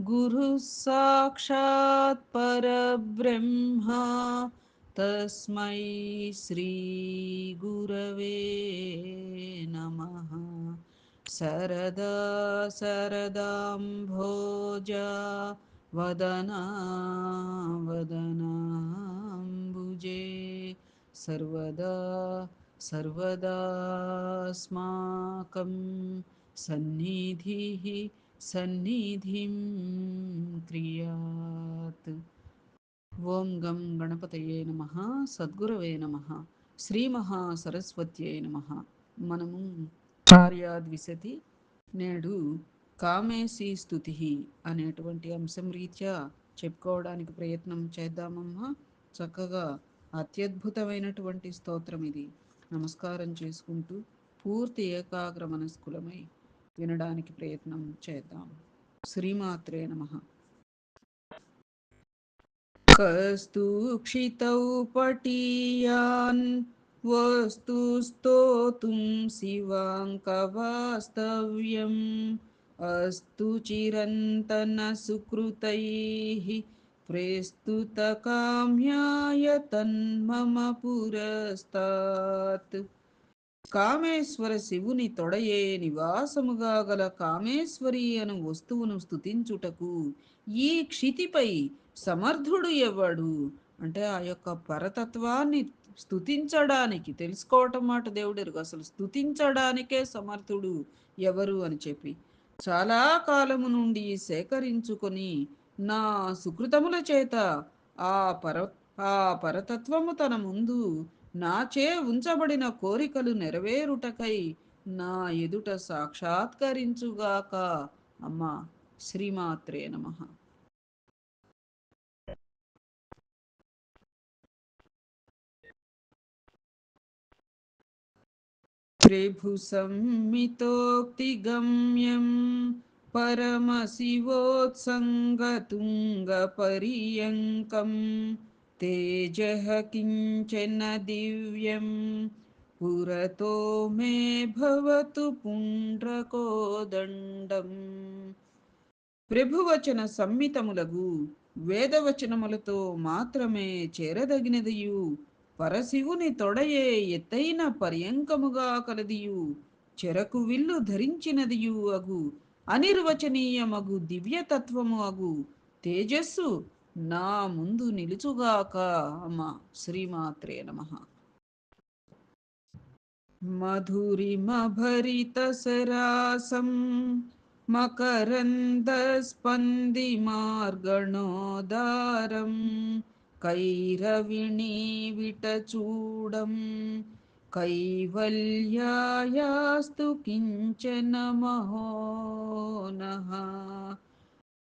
गुरुः साक्षात् परब्रह्मा तस्मै श्रीगुरवे नमः। सरदा सरदाम्भोजा वदना वदनाम्बुजे। सर्वदा सर्वदास्माकं सन्निधिः సన్నిధిం క్రియాత్. ఓం గం గణపతయే నమ. సద్గురవే నమ. శ్రీ మహాసరస్వత్యై నమ. మనము కార్యాద్విశతి నేడు కామేశీ స్థుతి అనేటువంటి అంశం రీత్యా చెప్పుకోవడానికి ప్రయత్నం చేద్దామమ్మా. చక్కగా అత్యద్భుతమైనటువంటి స్తోత్రం ఇది. నమస్కారం చేసుకుంటూ పూర్తి ఏకాగ్ర మనస్కులమై వినడానికి ప్రయత్నం చేద్దాం. శ్రీమాత్రే నమ. కస్తూక్షితౌ పటీయాన్ వస్తు స్తోతుం శివాంకవాస్తవ్యం అస్తు చిరంతన సుకృతైః ప్రేస్తుతకామ్యాయ తన్మమ పురస్తాత్ కామేశ్వర శివుని తొడయే నివాసముగా గల కామేశ్వరి అను వస్తువును స్థుతించుటకు ఈ క్షితిపై సమర్థుడు ఎవడు? అంటే ఆ యొక్క పరతత్వాన్ని స్థుతించడానికి తెలుసుకోవటం మాట దేవుడు అసలు స్థుతించడానికే సమర్థుడు ఎవరు అని చెప్పి చాలా కాలము నుండి సేకరించుకొని నా సుకృతముల చేత ఆ పర ఆ పరతత్వము తన ముందు నాచే ఉంచబడిన కోరికలు నెరవేరుటకై నా ఎదుట సాక్షాత్కరించుగాక. అమ్మా శ్రీమాత్రే నమ. త్రిభు సంమితోక్తిగమ్యం పరమశివోత్సంగతుంగపర్యంకం तेजः किञ्चन दिव्यं पुरतो मे भवतु పుండ్రకోదండం ప్రభువచన సమ్మితములగు వేదవచనములతో మాత్రమే చేరదగినదియు పరశివుని తొడయే ఎత్తైన పర్యంకముగా కలదియు చెరకు విల్లు ధరించినదియు అగు అనిర్వచనీయమగు దివ్యతత్వము అగు తేజస్సు నా ముందు నిలుచుగాక అమ్మ శ్రీమాత్రే నమ మధురిమ భరిత సరాసం మకరంద స్పంది మార్గణోదారం కైరవిణీ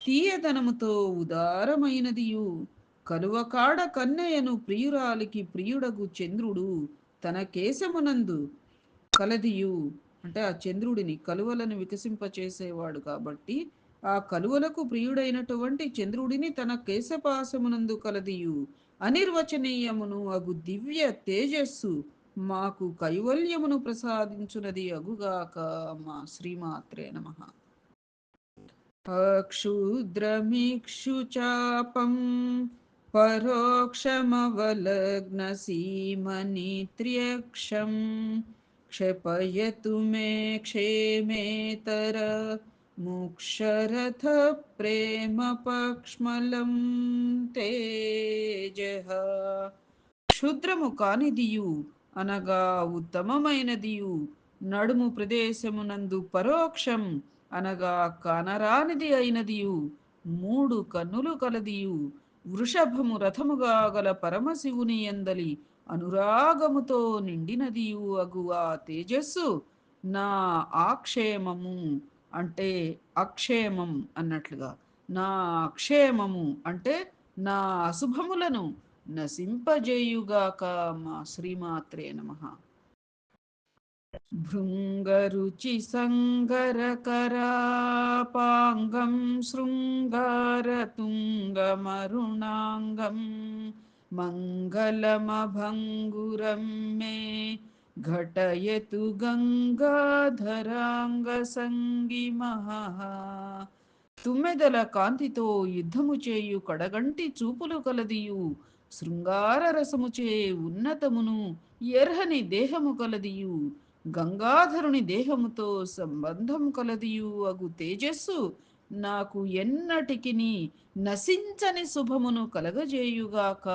తీయదనముతో ఉదారమైనదియు. కలువకాడ కన్నయ్యను ప్రియురాలికి ప్రియుడగు చంద్రుడు తన కేశమునందు కలదియు. అంటే ఆ చంద్రుడిని కలువలను వికసింపచేసేవాడు కాబట్టి ఆ కలువలకు ప్రియుడైనటువంటి చంద్రుడిని తన కేశపాసమునందు కలదియు. అనిర్వచనీయమును అగు దివ్య తేజస్సు మాకు కైవల్యమును ప్రసాదించునది అగుగాక మా శ్రీమాత్రే నమః. अक्षुद्रमिक्षुचापं परोक्षमवलग्नसीमनित्र्यक्षं क्षपयतु मे क्षेमेतर ముక్షరథ తేజ క్షుద్రము కానిదియు అనగా ఉత్తమమైనదియు నడుము ప్రదేశమునందు పరోక్షం అనగా కానరానిది అయినదియు మూడు కన్నులు కలదియు. వృషభము రథముగా గల పరమశివుని ఎందలి అనురాగముతో నిండినదియు అగు ఆ తేజస్సు. నా ఆక్షేమము అంటే అక్షేమం అన్నట్లుగా. నా అక్షేమము అంటే నా అశుభములను నశింపజేయుగాక మా శ్రీమాత్రే నమ. భృంగరుచి సంగరకరాపాంగం శృంగారతుంగమరుణాంగం మంగళమభంగురం మే ఘటయతు గంగాధరాంగసంగిమః తుమ్మెదల కాంతితో యుద్ధము చేయు కడగంటి చూపులు కలదియు శృంగార రసముచే ఉన్నతమును ఎర్హని దేహము కలదియు. గంగాధరుని దేహముతో సంబంధం కలదియు అగు తేజస్సు నాకు ఎన్నటికిని నశించని శుభమును కలగజేయుగాక.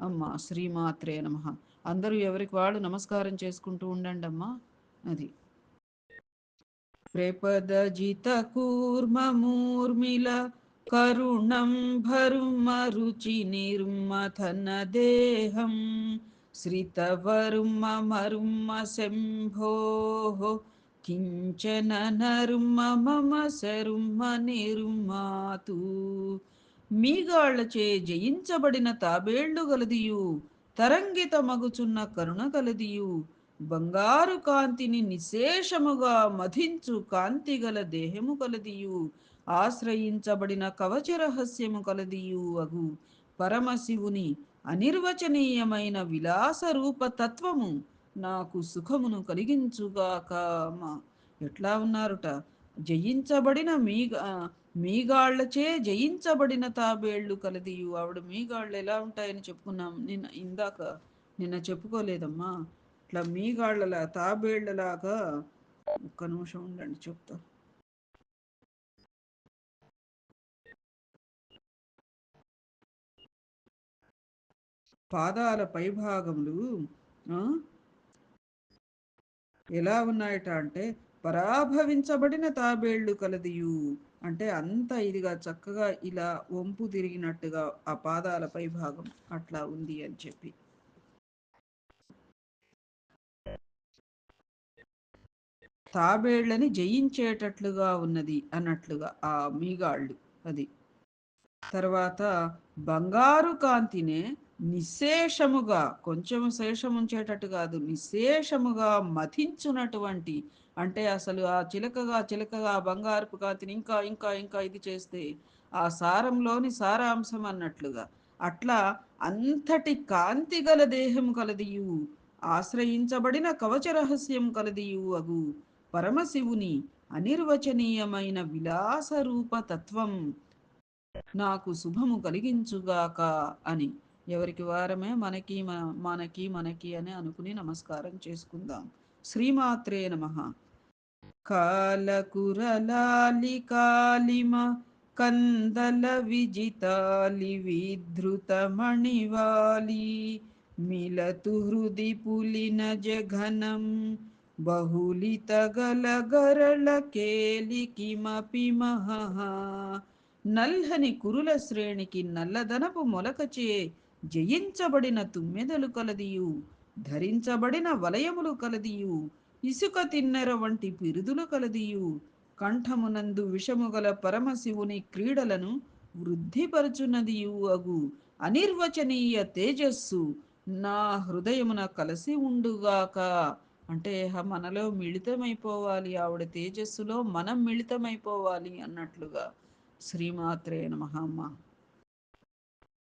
అమ్మా శ్రీమాత్రే నమ. అందరూ ఎవరికి వాళ్ళు నమస్కారం చేసుకుంటూ ఉండండి అమ్మా అది ప్రపదజిత కూర్మూర్మిల కరుణం భరుమరుచి నిర్మథన దేహం. శ్రితవర్మ మరుమ శంభో కించన నర్మ మమ శర్మ నిరుమాతు మీగాళ్ళచే జయించబడిన తాబేళ్ళు గలదియు తరంగిత మగుచున్న కరుణ కలదియు బంగారు కాంతిని నిశేషముగా మధించు కాంతి గల దేహము కలదియు ఆశ్రయించబడిన కవచ రహస్యము కలదియు అగు పరమశివుని అనిర్వచనీయమైన విలాస రూప తత్వము నాకు సుఖమును కలిగించుగాక మా ఎట్లా ఉన్నారుట? జయించబడిన మీగ మీగాళ్ళచే జయించబడిన తాబేళ్ళు కలదియు. ఆవిడ మీగాళ్ళు ఎలా ఉంటాయని చెప్పుకున్నాం. నిన్న ఇందాక నిన్న చెప్పుకోలేదమ్మా. ఇట్లా మీగాళ్ళలా తాబేళ్ళలాగా ఒక్క నిమిషం ఉండండి చెప్తాను పాదాల పైభాగములు ఎలా ఉన్నాయట అంటే పరాభవించబడిన తాబేళ్ళు కలదియు. అంటే అంత ఇదిగా చక్కగా ఇలా వంపు తిరిగినట్టుగా ఆ పాదాల పైభాగం అట్లా ఉంది అని చెప్పి. తాబేళ్ళని జయించేటట్లుగా ఉన్నది అన్నట్లుగా ఆ మీగాళ్ళు అది. తర్వాత బంగారు కాంతినే నిశేషముగా కొంచెం శేషం ఉంచేటట్టు కాదు నిశేషముగా మథించునటువంటి అంటే అసలు ఆ చిలకగా చిలకగా బంగారుపు కాంతిని ఇంకా ఇంకా ఇంకా ఇది చేస్తే ఆ సారంలోని సారాంశం అన్నట్లుగా. అట్లా అంతటి కాంతి గల దేహం కలదియు ఆశ్రయించబడిన కవచ రహస్యం కలదియు అగు పరమశివుని అనిర్వచనీయమైన విలాస రూప తత్వం నాకు శుభము కలిగించుగాక అని. ఎవరికి వారమే మనకి మనకి మనకి అని అనుకుని నమస్కారం చేసుకుందాం. శ్రీమాత్రే నమ. కాలకురలాలి కాలిమ కందల విజితాలి విధృత మణివాలి మిలతు హృది పులిన జఘనం బహుళిత గల గరళ కేలి కిమపి నల్హని కురుల శ్రేణికి నల్లదనపు మొలకచే జయించబడిన తుమ్మెదలు కలదియు ధరించబడిన వలయములు కలదియు ఇసుక తిన్నెర వంటి పిరుదులు కలదియు. కంఠమునందు విషము గల పరమశివుని క్రీడలను వృద్ధిపరచునదియు అగు. అనిర్వచనీయ తేజస్సు నా హృదయమున కలసి ఉండుగాక. అంటే మనలో మిళితమైపోవాలి. ఆవిడ తేజస్సులో మనం మిళితమైపోవాలి అన్నట్లుగా. శ్రీమాత్రే నమః అమ్మ.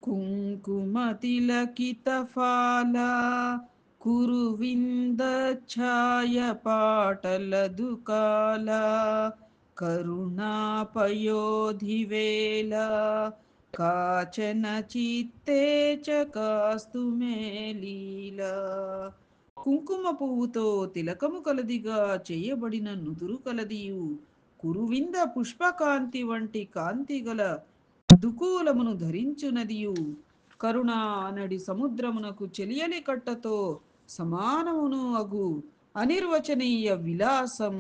కుంకుమతిలకితఫాల కురువింద ఛాయ పాటల దుకాల కరుణాపయోధివేల కాచన చిత్తే చకాస్తు మేలీలా కుంకుమ పువ్వుతో తిలకము కలదిగా చేయబడిన నుదురు కలదియు. కురువింద పుష్పకాంతి వంటి కాంతి గల దుకూలమును ధరించునదియు. కరుణా అనడి సముద్రమునకు చెలియని కట్టతో సమానమును అగు. అనిర్వచనీయ విలాసం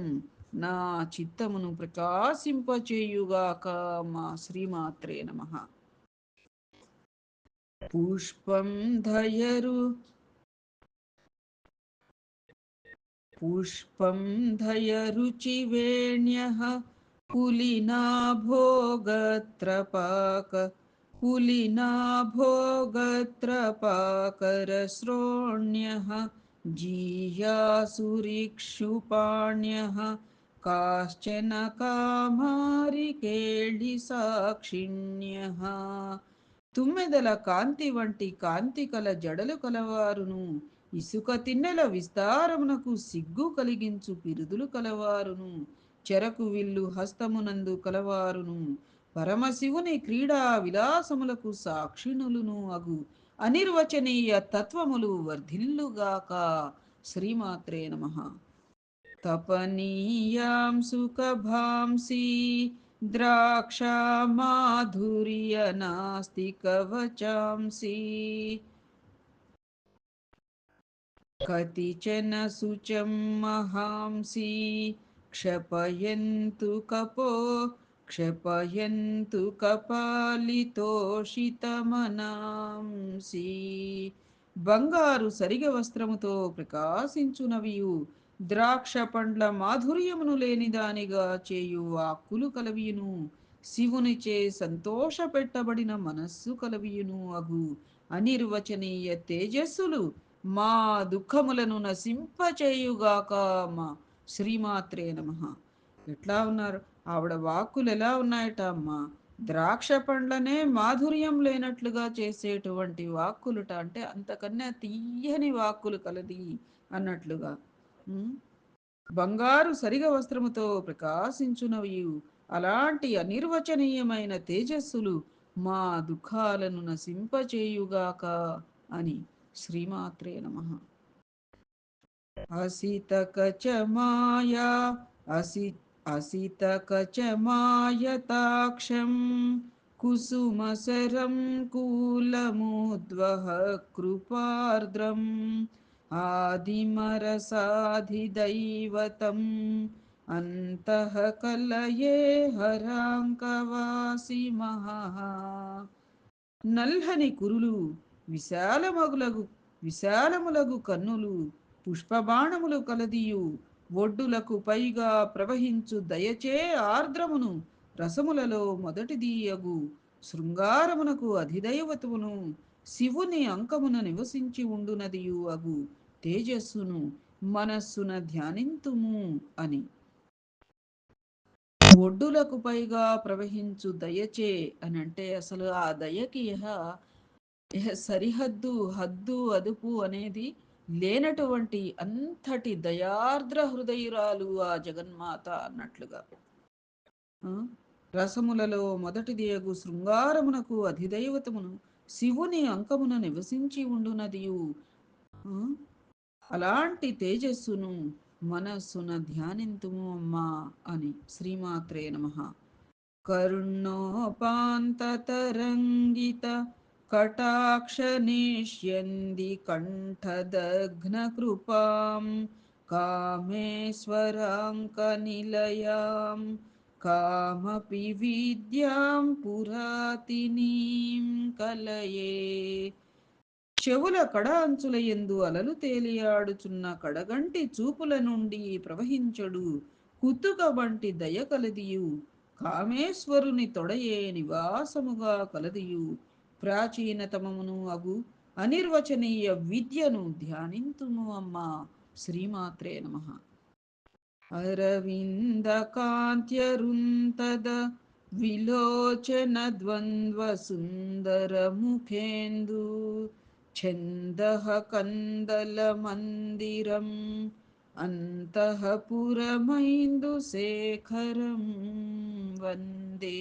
నా చిత్తమును ప్రకాశింపచేయుగాక మా శ్రీమాత్రే నమ. పుష్పం ధయరు పుష్పం ధయ రుచివేణ్య पुलिनाभोगत्रपाक पुलिनाभोगत्रपाकरश्रोण्यः जीयासुरिक्षुपाण्यः काश्चन కామారికేళిసాక్షిణ్యః తుమ్మెదల కాంతి వంటి కాంతి కల జడలు కలవారును ఇసుక తిన్నెల విస్తారమునకు సిగ్గు కలిగించు పిరుదులు కలవారును. చెరకు విల్లు హస్తమునందు కలవారును. పరమశివుని క్రీడా విలాసములకు సాక్షిణులును అగు. అనిర్వచనీయ తత్వములు వర్ధిల్లుగాక. శ్రీమాత్రే నమ. తపనీయాం సుఖభాంసి. ద్రాక్ష మాధుర్య నాస్తి కవచాంసి కతిచన శుచం మహాంసి क्षपयन्तु कपो क्षपयन्तु కపాలితోషితమనాంసి బంగారు సరిగ వస్త్రముతో ప్రకాశించునవియు ద్రాక్ష పండ్ల మాధుర్యమును లేని దానిగా చేయు ఆకులు కలవియును శివునిచే సంతోష పెట్టబడిన మనస్సు కలవియును అగు అనిర్వచనీయ తేజస్సులు మా దుఃఖములను నశింపచేయుగాక మా శ్రీమాత్రే నమ. ఎట్లా ఉన్నారు? ఆవిడ వాక్కులు ఎలా ఉన్నాయట అమ్మా? ద్రాక్ష పండ్లనే మాధుర్యం లేనట్లుగా చేసేటువంటి వాక్కులుట అంటే అంతకన్నా తీయని వాక్కులు కలది అన్నట్లుగా. బంగారు సరిగ వస్త్రముతో ప్రకాశించునవి. అలాంటి అనిర్వచనీయమైన తేజస్సులు మా దుఃఖాలను నశింపచేయుగాక అని. శ్రీమాత్రే నమ असितकचमाया असि असितकचमायताक्षं कुसुमसरं कूलमुद्वह कृपार्द्रम् आदिमरसाधिदैवतम् अन्तः कलये हराङ्कवासि महः నల్లని కురులు విశాలమగులగు విశాలములగు కన్నులు పుష్పబాణములు కలదియు. ఒడ్డులకు పైగా ప్రవహించు దయచే ఆర్ద్రమును రసములలో మొదటిదీయగు శృంగారమునకు అధిదైవతమును శివుని అంకమున నివసించి ఉండునదియు అగు. తేజస్సును మనస్సున ధ్యానింతుము అని. ఒడ్డులకు పైగా ప్రవహించు దయచే అని అంటే అసలు ఆ దయకి సరిహద్దు హద్దు అదుపు అనేది లేనటువంటి అంతటి దయార్ద్ర హృదయురాలు ఆ జగన్మాత అన్నట్లుగా. రసములలో మొదటి దేగు శృంగారమునకు అధిదైవతమును శివుని అంకమున నివసించి ఉండునదియు. అలాంటి తేజస్సును మనస్సున ధ్యానింతుము అమ్మా అని శ్రీమాత్రే నమ. కరుణోపాంతరంగిత कटाक्षनिष्यन्ति कण्ठदघ्नकृपां कामेश्वराङ्कनिलयां कामपि विद्यां పురాతినీం కలయే చెవుల కడ అంచుల ఎందు అలలు తేలియాడుచున్న కడగంటి చూపుల నుండి ప్రవహించడు కుతుక వంటి దయ కలదియు కామేశ్వరుని తొడయే నివాసముగా కలదియు ప్రాచీనతమమును అగు అనిర్వచనీయ విద్యను ధ్యానింతుము అమ్మా. శ్రీమాత్రే నమ. అరవింద కాంత్యరుంతద విలోచన ద్వంద్వ సుందర ముఖేందు ఛందః కందల మందిరం అంతఃపురమైందు శేఖరం వందే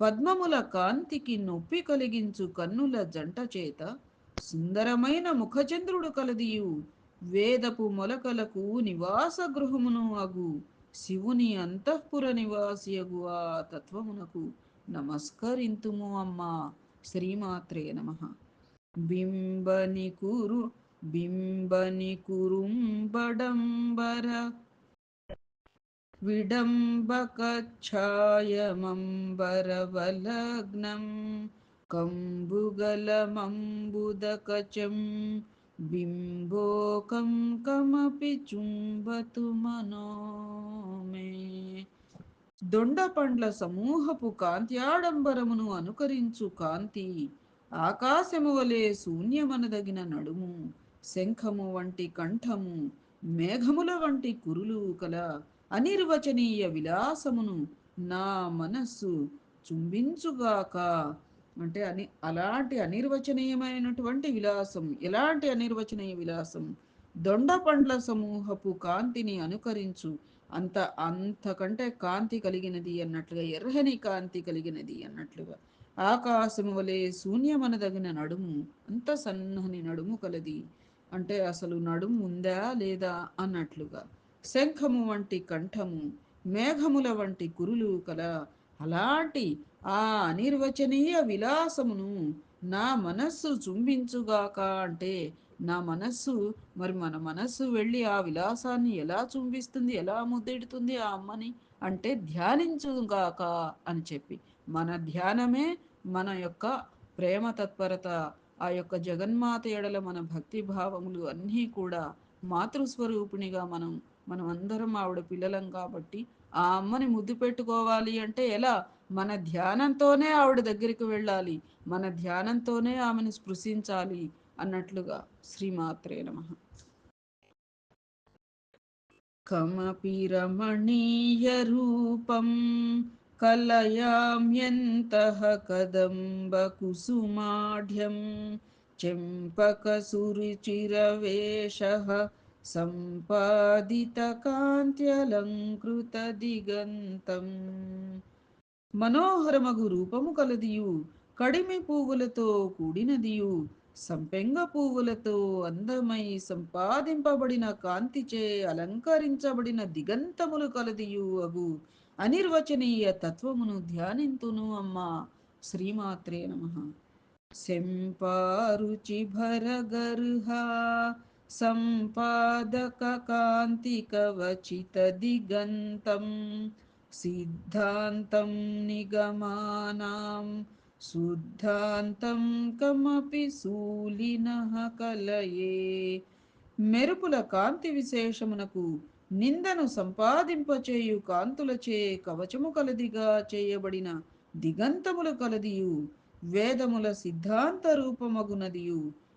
పద్మముల కాంతికి నొప్పి కలిగించు కన్నుల జంట చేత సుందరమైన ముఖచంద్రుడు కలదియు. వేదపు మొలకలకు నివాస గృహమును అగు. శివుని అంతఃపుర నివాసి అగు ఆ తత్వమునకు నమస్కరింతుము అమ్మా. శ్రీమాత్రే నమ. బింబని కురు బింబని కురుంబడంబర విడంబకఛాయమంబరవలగ్నం కంబుగలమంబుదకచం బింబోకం కమపి చుంబతు మనో మే దొండపండ్ల సమూహపు కాంత్యాడంబరమును అనుకరించు కాంతి ఆకాశము వలె శూన్యమనదగిన నడుము శంఖము వంటి కంఠము మేఘముల వంటి కురులు కల అనిర్వచనీయ విలాసమును నా మనస్సు చుంబించుగాక. అంటే అని అలాంటి అనిర్వచనీయమైనటువంటి విలాసం ఎలాంటి అనిర్వచనీయ విలాసం? దొండ పండ్ల సమూహపు కాంతిని అనుకరించు. అంత అంతకంటే కాంతి కలిగినది అన్నట్లుగా ఎర్రని కాంతి కలిగినది అన్నట్లుగా. ఆకాశము వలె శూన్యమనదగిన నడుము అంత సన్నని నడుము కలది. అంటే అసలు నడుము ఉందా లేదా? అన్నట్లుగా. శంఖము వంటి కంఠము మేఘముల వంటి కురులు కల అలాంటి ఆ అనిర్వచనీయ విలాసమును నా మనస్సు చుంబించుగాక అంటే నా మనస్సు మరి మన మనస్సు వెళ్ళి ఆ విలాసాన్ని ఎలా చుంబిస్తుంది ఎలా ముద్దెడుతుంది ఆ అమ్మని అంటే ధ్యానించుగాక అని చెప్పి. మన ధ్యానమే మన యొక్క ప్రేమ తత్పరత ఆ యొక్క జగన్మాత ఎడల మన భక్తి భావములు అన్నీ కూడా మాతృస్వరూపిణిగా మనం మనం అందరం ఆవిడ పిల్లలం కాబట్టి ఆ అమ్మని ముద్దు పెట్టుకోవాలి అంటే ఎలా? మన ధ్యానంతోనే ఆవిడ దగ్గరికి వెళ్ళాలి. మన ధ్యానంతోనే ఆమెను స్పృశించాలి అన్నట్లుగా శ్రీమాత్రే నమ. కమపి రమణీయ రూపం కలయామ్యంత కదంబ కుసుమాఢ్యం చెంపక సురుచిరవేష సంపాదితకాంత్యలంకృతదిగంతం. మనోహరమగు రూపము కలదియు కడిమి పువ్వులతో కూడినదియు సంపెంగ పువ్వులతో అందమై సంపాదింపబడిన కాంతిచే అలంకరించబడిన దిగంతములు కలదియు అగు. అనిర్వచనీయ తత్వమును ధ్యానింతును అమ్మా శ్రీమాత్రే నమ. శంపారుచి భరగర్హ సంపాదక కాంతి కవచిత దిగంతం సిద్ధాంతం నిగమానాం శుద్ధాంతం కమపి శూలినః కలయే. మెరుపుల కాంతి విశేషమునకు నిందను సంపాదింపచేయు కాంతులచే కవచము కలదిగా చేయబడిన దిగంతములు కలదియు వేదముల సిద్ధాంత రూపమగునదియు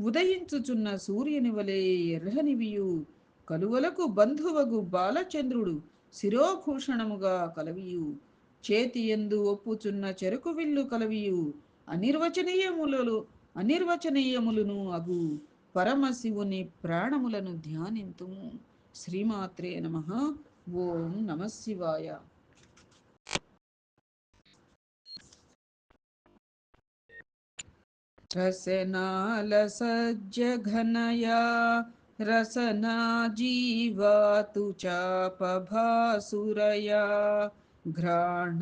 ఉదయించుచున్న సూర్యుని వలె ఎర్రనివియు కలువలకు బంధువగు బాలచంద్రుడు శిరోభూషణముగా కలవియు. చేతి ఎందు ఒప్పుచున్న చెరుకు విల్లు కలవియు. అనిర్వచనీయములలో అనిర్వచనీయములను అగు. పరమశివుని ప్రాణములను ధ్యానింతుము. శ్రీమాత్రే నమ. ఓం నమ శివాయ. रसनालसज्जघनया रसना जीवातु चापभासुरया घ्राणायुष्करसरया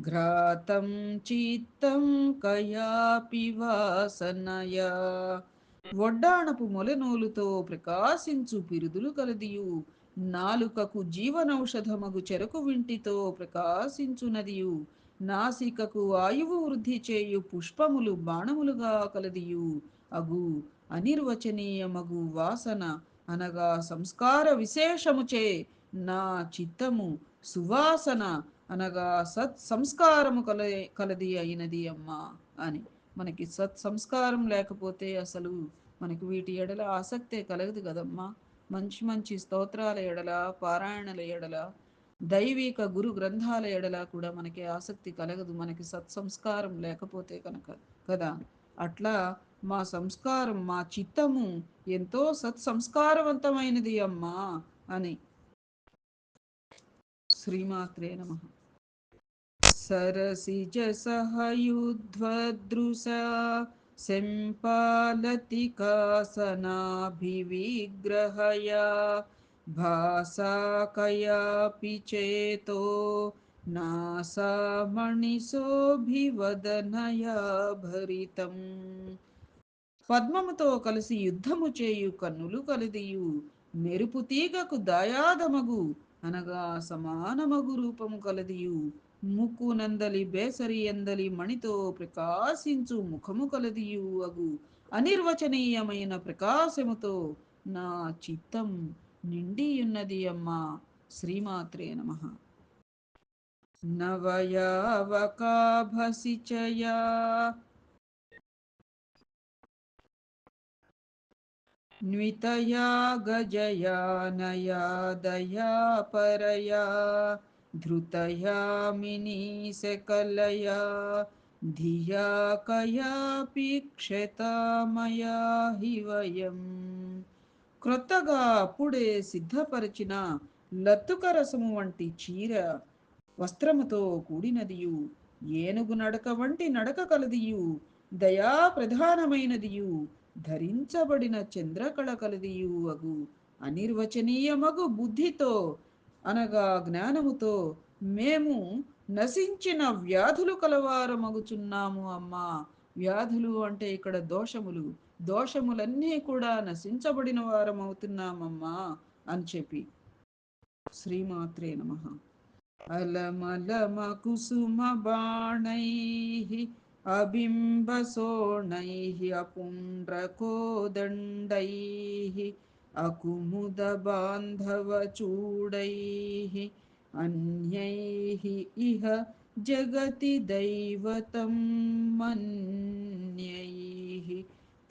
घ्रातं चित्तं कयापि వాసనయా వడ్డాణపు మొలనూలుతో ప్రకాశించు పిరుదులు కలదియు నాలుకకు జీవనౌషధమగు చెరకు వింటితో ప్రకాశించునదియు నాసికకు ఆయువు వృద్ధి చేయు పుష్పములు బాణములుగా కలదియు. అగు అనిర్వచనీయమగు వాసన అనగా సంస్కార విశేషముచే నా చిత్తము సువాసన అనగా సత్ సంస్కారము కల కలది అయినది అమ్మా అని. మనకి సత్ సంస్కారం లేకపోతే అసలు మనకి వీటి ఎడల ఆసక్తే కలగదు కదమ్మా. మంచి మంచి స్తోత్రాల ఎడల పారాయణల ఎడల దైవిక గురు గ్రంథాల ఎడలా కూడా మనకి ఆసక్తి కలగదు మనకి సత్సంస్కారం లేకపోతే కనుక కదా? అట్లా మా సంస్కారం మా చిత్తము ఎంతో సత్సంస్కారవంతమైనది అమ్మా అని. శ్రీమాత్రే నమ. సరసిజ సహయుధ్వదృశా శంపాలతికాసనాభివిగ్రహయా भासा कयापि चेतो नासा मणिशोभिवदनया भरितम् పద్మముతో కలిసి యుద్ధము చేయు కన్నులు కలిదియు మెరుపు తీగకు దయాదమగు అనగా సమానమగు రూపము కలదియు ముక్కు నందలి బేసరి ఎందలి మణితో ప్రకాశించు ముఖము కలదియు అగు అనిర్వచనీయమైన ప్రకాశముతో నా చిత్తం నిండియున్నది అమ్మా శ్రీమాత్రే నమ నవయావకాభసిచయా न्वितया गजया नया दया परया धृतया मिनीशकलया धिया कयापि క్షతామయా హి వయం క్రొత్తగా అప్పుడే సిద్ధపరిచిన లత్తుక రసము వంటి చీర వస్త్రముతో కూడినదియు. ఏనుగు నడక వంటి నడక కలదియు. దయా ప్రధానమైనదియు. ధరించబడిన చంద్రకళ కలదియు అగు. అనిర్వచనీయమగు బుద్ధితో అనగా జ్ఞానముతో మేము నశించిన వ్యాధులు కలవారమగుచున్నాము అమ్మా. వ్యాధులు అంటే ఇక్కడ దోషములు. దోషములన్నీ కూడా నశించబడిన వారమవుతున్నామమ్మా అని చెప్పి శ్రీమాత్రే నమ. అలమలమ కుసుమ బాణై అబింబసోణై అపుండ్రకోదండై అకుముద బాంధవచూడై అన్యై ఇహ జగతి దైవతం మన్యై.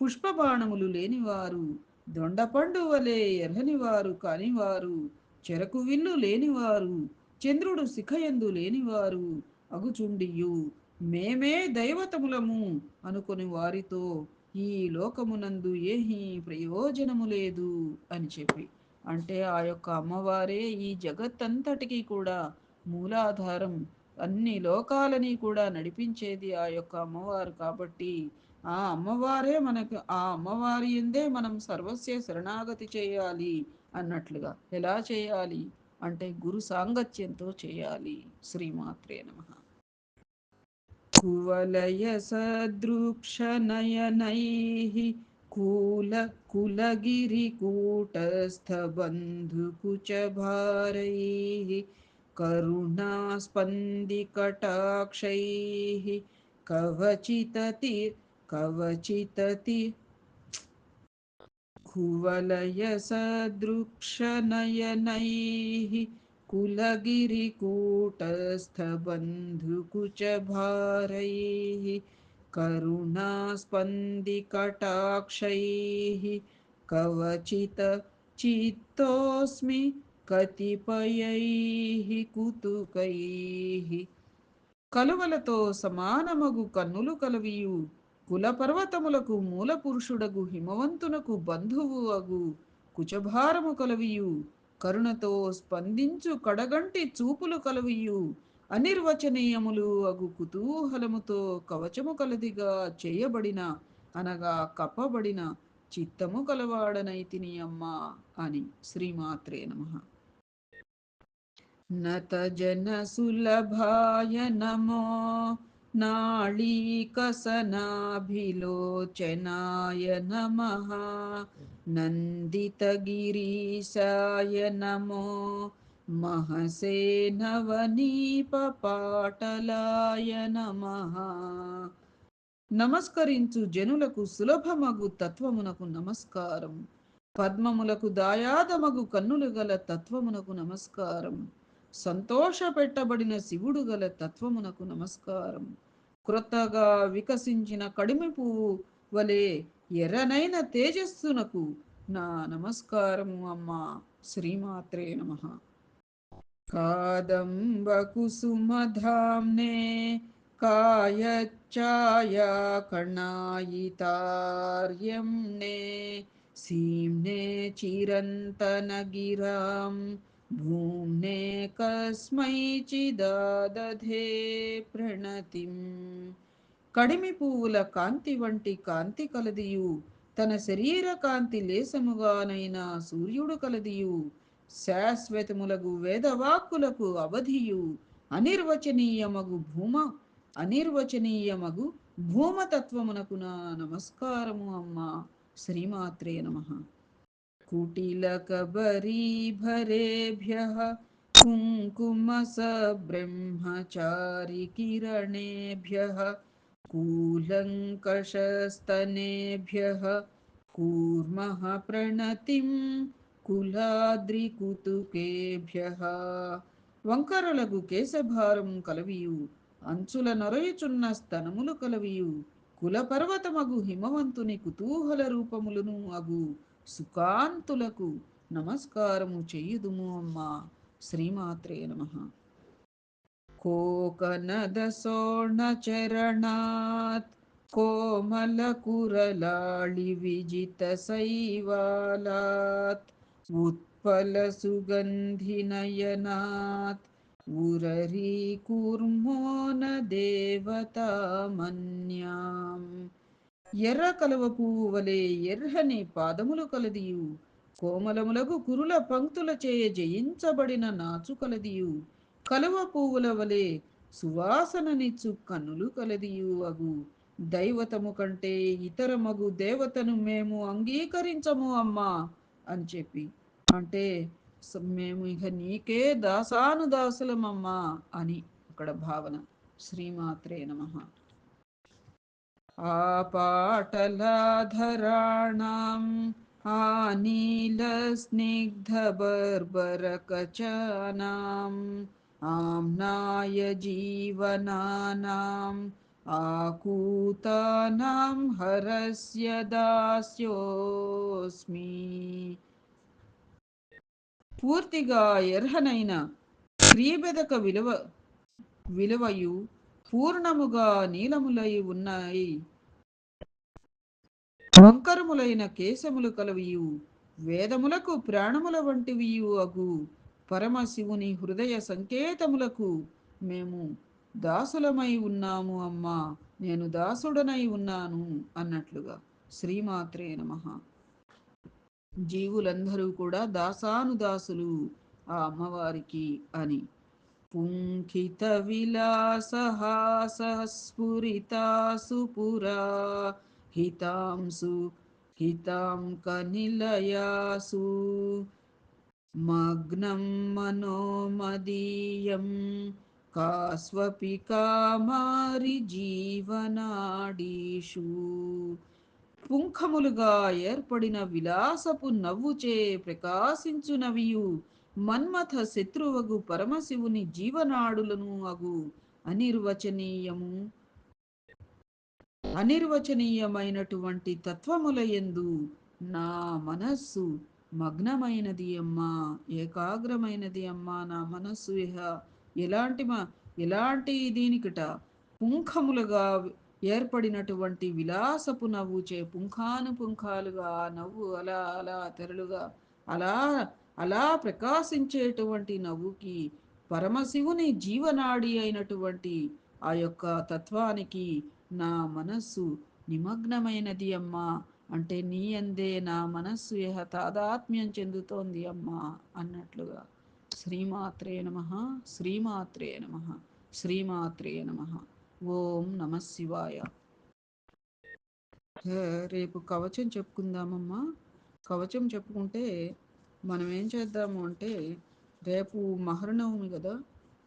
పుష్పబాణములు లేనివారు దొండపండు వలె ఎర్రనివారు కానివారు చెరకు విల్లు లేనివారు చంద్రుడు శిఖయందు లేనివారు అగుచుండియు మేమే దైవతములము అనుకొని వారితో ఈ లోకమునందు ఏహీ ప్రయోజనము లేదు అని చెప్పి. అంటే ఆ యొక్క అమ్మవారే ఈ జగత్తంతటికి కూడా మూలాధారం అన్ని లోకాలని కూడా నడిపించేది ఆ యొక్క అమ్మవారు కాబట్టి ఆ అమ్మవారే మనకు ఆ అమ్మవారి ఎందే మనం సర్వస్య శరణాగతి చేయాలి అన్నట్లుగా. ఎలా చేయాలి? అంటే గురు సాంగత్యంతో చేయాలి. శ్రీమాత్రే నమ. కువలయ సదృక్షనయనై కూల కులగిరి కూటస్థ బంధుకుచ భారై కరుణాస్పందికటాక్షై కవచితతి కవచితతి कुवलयसदृक्षनयनैः कुलगिरिकूटस्थबन्धुकुचभारैः करुणास्पन्दिकटाक्षैः कवचित चित्तोऽस्मि కతిపయైః కుతుకైః కలువలతో సమానమగు కన్నులు కలవియు కులపర్వతములకు మూలపురుషుడగు హిమవంతునకు బంధువు అగు కుచభారము కలవియు. కరుణతో స్పందించు కడగంటి చూపులు కలవియు. అనిర్వచనీయములు అగు కుతూహలముతో కవచము కలదిగా చేయబడిన అనగా కప్పబడిన చిత్తము కలవాడనైతిని అమ్మ అని శ్రీమాత్రే నమ. నత జన సులభాయ నమో नाळीकसनाभिलोचनाय नमः नन्दितगिरीशाय नमो महसे నవనీపపాటలాయ నమః నమస్కరించు జనులకు సులభమగు తత్వమునకు నమస్కారం పద్మములకు దాయాదమగు కన్నులు గల తత్వమునకు నమస్కారం సంతోష పెట్టబడిన శివుడు గల తత్వమునకు నమస్కారం క్రొత్తగా వికసించిన కడిమి పువ్వు వలె ఎర్రనైన తేజస్సునకు నా నమస్కారము అమ్మా. శ్రీమాత్రే నమ. కాదంబ కుసుమధామ్నే కాయఛాయా కణాయితార్యంనే సీమ్నే చిరంతనగిరాం भूम्ने కస్మైచిదాదధే ప్రణతిం కడిమి పువ్వుల కాంతి వంటి కాంతి కలదియు తన శరీర కాంతి లేసముగానైన సూర్యుడు కలదియు శాశ్వతములగు వేదవాక్కులకు అవధియు అనిర్వచనీయమగు భూమ అనిర్వచనీయమగు భూమతత్వమునకు నా నమస్కారము అమ్మ శ్రీమాత్రే నమ कुटिलकबरीभरेभ्यः कुङ्कुमसब्रह्मचारिकिरणेभ्यः कूलङ्कषस्तनेभ्यः कूर्मः प्रणतिं కులాద్రికుతుకేభ్యః వంకరలకు కేశభారం కలవియు అంచుల నొరయుచున్న స్తనములు కలవియు కులపర్వతమగు హిమవంతుని కుతూహల రూపములను అగు సుకాంతులకు నమస్కారము చెయ్యుదుము అమ్మా శ్రీమాత్రే నమ కోకనదసోణచరణాత్ కోమలకురలాళి విజిత శైవాలాత్ ఉత్పల సుగంధినయనాత్ ఉరరీ కూర్మోన దేవతామన్యాం ఎర్ర కలువ పువ్వు వలె ఎర్రని పాదములు కలదియు. కోమలములకు కురుల పంక్తుల చేయ జయించబడిన నాచు కలదియు. కలువ పువ్వుల వలె సువాసననిచ్చు కన్నులు కలదియు అగు. దైవతము కంటే ఇతర మగు దేవతను మేము అంగీకరించము అమ్మా అని చెప్పి. అంటే మేము ఇక నీకే దాసానుదాసులమమ్మా అని అక్కడ భావన. శ్రీమాత్రే నమ. आपाटलाधराणाम् आनीलस्निग्धबर्बरकचानाम् आम्नाय जीवनानाम् आकूतानां हरस्य దాస్యోస్మి పూర్తిగా ఎర్హనైన క్రీబెదక విలువ విలువయు పూర్ణముగా నీలములై ఉన్నాయి. వంకరములైన కేశములు కలవియు వేదములకు ప్రాణముల వంటివియు అగు. పరమశివుని హృదయ సంకేతములకు మేము దాసులమై ఉన్నాము అమ్మా నేను దాసుడనై ఉన్నాను అన్నట్లుగా శ్రీమాత్రే నమ. జీవులందరూ కూడా దాసానుదాసులు ఆ అమ్మవారికి అని. पुङ्खितविलासहासस्फुरितासु पुरा हितांसु हितां कनिलयासु मग्नं मनोमदीयं कास्वपि కామారిజీవనాడీషు పుంఖములుగా ఏర్పడిన విలాసపు నవ్వుచే ప్రకాశించునవియు మన్మథ శత్రువగు పరమశివుని జీవనాడులను అగు. అనిర్వచనీయము అనిర్వచనీయమైనటువంటి తత్వముల ఎందు నా మనస్సు మగ్నమైనది అమ్మా ఏకాగ్రమైనది అమ్మా నా మనస్సు ఇహ. ఎలాంటి ఎలాంటి దీనికిట పుంఖములుగా ఏర్పడినటువంటి విలాసపు నవ్వుచే పుంఖాను పుంఖాలుగా నవ్వు అలా అలా తెరలుగా అలా అలా ప్రకాశించేటువంటి నవ్వుకి పరమశివుని జీవనాడి అయినటువంటి ఆ యొక్క తత్వానికి నా మనస్సు నిమగ్నమైనది అమ్మా. అంటే నీ అందే నా మనస్సు యహ తాదాత్మ్యం చెందుతోంది అమ్మా అన్నట్లుగా. శ్రీమాత్రే నమ శ్రీమాత్రే నమ శ్రీమాత్రే నమ. ఓం నమ శివాయ. రేపు కవచం చెప్పుకుందామమ్మా. కవచం చెప్పుకుంటే మనం ఏం చేద్దాము అంటే రేపు మహర్నవమి కదా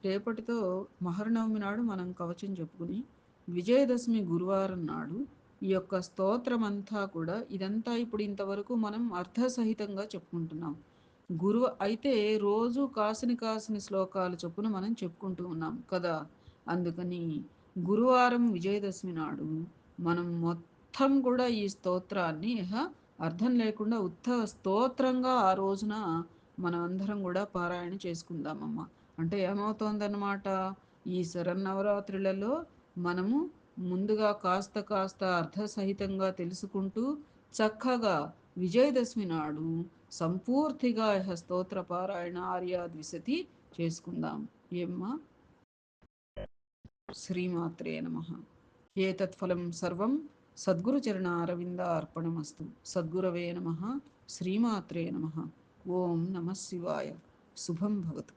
రేపటితో మహర్నవమి నాడు మనం కవచం చెప్పుకుని విజయదశమి గురువారం నాడు ఈ యొక్క స్తోత్రం అంతా కూడా ఇదంతా ఇప్పుడు ఇంతవరకు మనం అర్థసహితంగా చెప్పుకుంటున్నాం. గురువు అయితే రోజు కాసిని కాసిని శ్లోకాలు చొప్పున మనం చెప్పుకుంటూ ఉన్నాం కదా. అందుకని గురువారం విజయదశమి నాడు మనం మొత్తం కూడా ఈ స్తోత్రాన్ని అర్థం లేకుండా ఉత్త స్తోత్రంగా ఆ రోజున మనం అందరం కూడా పారాయణ చేసుకుందామమ్మ. అంటే ఏమవుతోందన్నమాట? ఈ శరన్నవరాత్రులలో మనము ముందుగా కాస్త కాస్త అర్థసహితంగా తెలుసుకుంటూ చక్కగా విజయదశమి నాడు సంపూర్తిగా స్తోత్ర పారాయణ ఆర్యా ద్విశతి చేసుకుందాం. ఏమ్మా? శ్రీమాత్రే నమ. ఏతత్ఫలం సర్వం సద్గురు చరణ అరవింద అర్పణమస్తు. సద్గురవే నమ. శ్రీమాత్రే నమ. ఓం నమ శివాయ. శుభం భవతు.